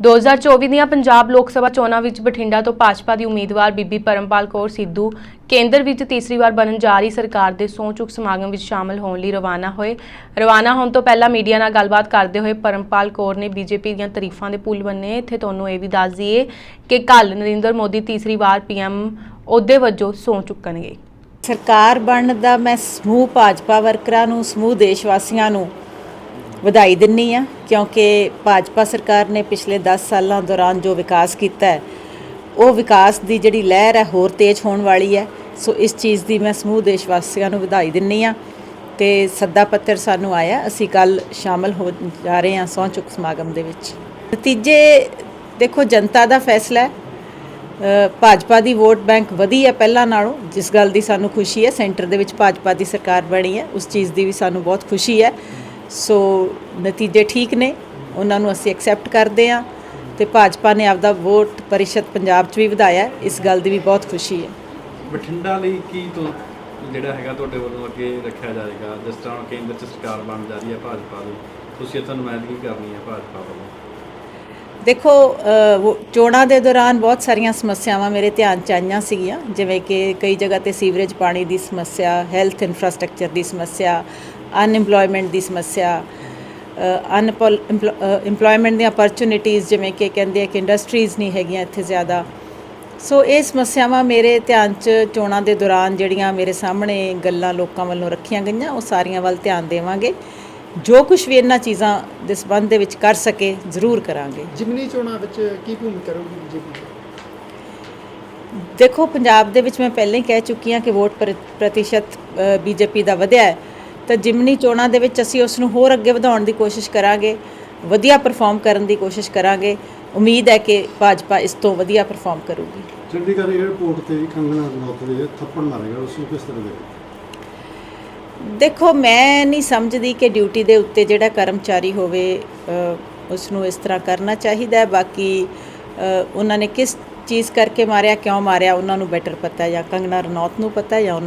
2024 ਦੀਆਂ ਪੰਜਾਬ ਲੋਕ ਸਭਾ ਚੋਣਾਂ ਵਿੱਚ ਬਠਿੰਡਾ ਤੋਂ ਭਾਜਪਾ ਦੀ ਉਮੀਦਵਾਰ ਬੀਬੀ ਪਰਮਪਾਲ ਕੌਰ ਸਿੱਧੂ ਕੇਂਦਰ ਵਿੱਚ ਤੀਸਰੀ ਵਾਰ ਬਣਨ ਜਾ ਰਹੀ ਸਰਕਾਰ ਦੇ ਸਹੁੰ ਚੁੱਕ ਸਮਾਗਮ ਵਿੱਚ ਸ਼ਾਮਲ ਹੋਣ ਲਈ ਰਵਾਨਾ ਹੋਏ। ਰਵਾਨਾ ਹੋਣ ਤੋਂ ਪਹਿਲਾਂ ਮੀਡੀਆ ਨਾਲ ਗੱਲਬਾਤ ਕਰਦੇ ਹੋਏ ਪਰਮਪਾਲ ਕੌਰ ਨੇ ਬੀਜੇਪੀ ਦੀਆਂ ਤਾਰੀਫਾਂ ਦੇ ਪੁਲ ਬੰਨੇ। ਇੱਥੇ ਤੁਹਾਨੂੰ ਇਹ ਵੀ ਦੱਸ ਦਈਏ ਕਿ ਕੱਲ ਨਰਿੰਦਰ ਮੋਦੀ ਤੀਸਰੀ ਵਾਰ ਪੀਐਮ ਅਹੁਦੇ ਵਜੋਂ ਸਹੁੰ ਚੁੱਕਣਗੇ। ਸਰਕਾਰ ਬਣਨ ਦਾ ਮੈਂ ਸਮੂਹ ਭਾਜਪਾ ਵਰਕਰਾਂ ਨੂੰ, ਸਮੂਹ ਦੇਸ਼ ਵਾਸੀਆਂ ਨੂੰ ਵਧਾਈ ਦਿੰਨੀ ਆ, ਕਿਉਂਕਿ ਭਾਜਪਾ ਸਰਕਾਰ ਨੇ ਪਿਛਲੇ 10 ਸਾਲਾਂ ਦੌਰਾਨ ਜੋ ਵਿਕਾਸ ਕੀਤਾ ਹੈ, ਉਹ ਵਿਕਾਸ ਦੀ ਜਿਹੜੀ ਲਹਿਰ ਹੈ ਹੋਰ ਤੇਜ਼ ਹੋਣ ਵਾਲੀ ਹੈ। ਸੋ ਇਸ ਚੀਜ਼ ਦੀ ਮੈਂ ਸਮੂਹ ਦੇਸ਼ ਵਾਸੀਆਂ ਨੂੰ ਵਧਾਈ ਦਿੰਨੀ ਆ ਤੇ ਸੱਦਾ ਪੱਤਰ ਸਾਨੂੰ ਆਇਆ, ਅਸੀਂ ਕੱਲ ਸ਼ਾਮਲ ਹੋ ਜਾ ਰਹੇ ਹਾਂ ਸਹੁੰ ਚੁੱਕ ਸਮਾਗਮ ਦੇ ਵਿੱਚ। ਨਤੀਜੇ ਦੇਖੋ, ਜਨਤਾ ਦਾ ਫੈਸਲਾ ਹੈ। ਭਾਜਪਾ ਦੀ ਵੋਟ ਬੈਂਕ ਵਧੀ ਹੈ ਪਹਿਲਾਂ ਨਾਲੋਂ, ਜਿਸ ਗੱਲ ਦੀ ਸਾਨੂੰ ਖੁਸ਼ੀ ਹੈ, ਸੈਂਟਰ ਦੇ ਵਿੱਚ ਭਾਜਪਾ ਦੀ ਸਰਕਾਰ ਬਣੀ ਹੈ, ਉਸ ਚੀਜ਼ ਦੀ ਵੀ ਸਾਨੂੰ ਬਹੁਤ ਖੁਸ਼ੀ ਹੈ। ਸੋ ਨਤੀਜੇ ਠੀਕ ਨੇ ਉਹਨਾਂ ਨੂੰ ਅਸੀਂ ਐਕਸੈਪਟ ਕਰਦੇ ਹਾਂ ਤੇ ਭਾਜਪਾ ਨੇ ਆਪਦਾ ਵੋਟ ਪਰਿਸ਼ਦ ਪੰਜਾਬ 'ਚ ਵੀ ਵਧਾਇਆ। ਇਸ ਗੱਲ ਦੀ ਵੀ ਬਹੁਤ ਖੁਸ਼ੀ ਹੈ ਬਠਿੰਡਾ ਲਈ ਕੀ ਤੋਂ ਜਿਹੜਾ ਹੈਗਾ ਤੁਹਾਡੇ ਵੱਲੋਂ ਅੱਗੇ ਰੱਖਿਆ ਜਾਏਗਾ ਜਿਸ ਤਰ੍ਹਾਂ ਕੇਂਦਰ 'ਚ ਸਰਕਾਰ ਬਣ ਜਾ ਰਹੀ ਹੈ ਭਾਜਪਾ ਦੀ ਤੁਸੀਂ ਇੱਥੇ ਨੁਮਾਇੰਦਗੀ ਕਰਨੀ ਹੈ ਭਾਜਪਾ ਵੱਲੋਂ ਦੇਖੋ ਚੋਣਾਂ ਦੇ ਦੌਰਾਨ ਬਹੁਤ ਸਾਰੀਆਂ ਸਮੱਸਿਆਵਾਂ ਮੇਰੇ ਧਿਆਨ ਚ ਆਈਆਂ ਸੀਗੀਆਂ ਜਿਵੇਂ ਕਿ ਕਈ ਜਗ੍ਹਾ ਤੇ ਸੀਵਰੇਜ ਪਾਣੀ ਦੀ ਸਮੱਸਿਆ ਹੈਲਥ ਇਨਫਰਾਸਟ੍ਰਕਚਰ ਦੀ ਸਮੱਸਿਆ ਅਨਇੰਪਲੋਇਮੈਂਟ ਦੀ ਸਮੱਸਿਆ ਅਨਇੰਪਲੋਇਮੈਂਟ ਦੀਆਂ ਅਪਰਚੁਨਿਟੀਆਂ ਜਿਵੇਂ ਕਿ ਕਹਿੰਦੇ ਆ ਕਿ ਇੰਡਸਟਰੀਜ਼ ਨਹੀਂ ਹੈਗੀਆਂ ਇੱਥੇ ਜ਼ਿਆਦਾ। ਸੋ ਇਹ ਸਮੱਸਿਆਵਾਂ ਮੇਰੇ ਧਿਆਨ ਚ ਚੋਣਾਂ ਦੇ ਦੌਰਾਨ ਜਿਹੜੀਆਂ ਮੇਰੇ ਸਾਹਮਣੇ ਗੱਲਾਂ ਲੋਕਾਂ ਵੱਲੋਂ ਰੱਖੀਆਂ ਗਈਆਂ ਉਹ ਸਾਰੀਆਂ ਵੱਲ ਧਿਆਨ ਦੇਵਾਂਗੇ। ਜੋ ਕੁਝ ਵੀ ਇਹਨਾਂ ਚੀਜ਼ਾਂ ਦੇ ਸੰਬੰਧ ਦੇ ਵਿੱਚ ਕਰ ਸਕੇ ਜ਼ਰੂਰ ਕਰਾਂਗੇ। ਜਿਮਨੀ ਚੋਣਾਂ ਵਿੱਚ ਕੀ ਭੂਮਿਕਾ ਰਹੂਗੀ ਬੀਜੇਪੀ ਦੀ? ਦੇਖੋ ਪੰਜਾਬ ਦੇ ਵਿੱਚ ਮੈਂ ਪਹਿਲਾਂ ਹੀ ਕਹਿ ਚੁੱਕੀ ਹਾਂ ਕਿ ਵੋਟ ਪ੍ਰ- ਪ੍ਰਤੀਸ਼ਤ ਬੀਜੇਪੀ ਦਾ ਵਧਿਆ ਹੈ। ਤਾਂ ਜਿਮਨੀ ਚੋਣਾਂ ਦੇ ਵਿੱਚ ਅਸੀਂ ਉਸ ਨੂੰ ਹੋਰ ਅੱਗੇ ਵਧਾਉਣ ਦੀ ਕੋਸ਼ਿਸ਼ ਕਰਾਂਗੇ ਵਧੀਆ ਪਰਫਾਰਮ ਕਰਨ ਦੀ ਕੋਸ਼ਿਸ਼ ਕਰਾਂਗੇ। ਉਮੀਦ ਹੈ ਕਿ ਭਾਜਪਾ ਇਸ ਤੋਂ ਵਧੀਆ ਪਰਫਾਰਮ ਕਰੂਗੀ। ਚੰਡੀਗੜ੍ਹ ਏਅਰਪੋਰਟ ਤੇ ਕੰਗਣਾ ਰਣੌਤ ਦੇ ਥੱਪੜ ਮਾਰੇਗਾ ਉਸ ਨੂੰ ਕਿਸ ਤਰ੍ਹਾਂ ਦੇ ਦੇਖੋ ਮੈਂ ਨਹੀਂ ਸਮਝਦੀ ਕਿ ਡਿਊਟੀ ਦੇ ਉੱਤੇ ਜਿਹੜਾ ਕਰਮਚਾਰੀ ਹੋਵੇ ਉਸ ਨੂੰ ਇਸ ਤਰ੍ਹਾਂ ਕਰਨਾ ਚਾਹੀਦਾ ਹੈ। ਬਾਕੀ ਉਹਨਾਂ ਨੇ ਕਿਸ ਚੀਜ਼ ਕਰਕੇ ਮਾਰਿਆ ਕਿਉਂ ਮਾਰਿਆ ਉਹਨਾਂ ਨੂੰ ਬੈਟਰ ਪਤਾ ਹੈ ਜਾਂ ਕੰਗਣਾ ਰਣੌਤ ਨੂੰ ਪਤਾ ਹੈ ਜਾਂ ਉਹਨਾਂ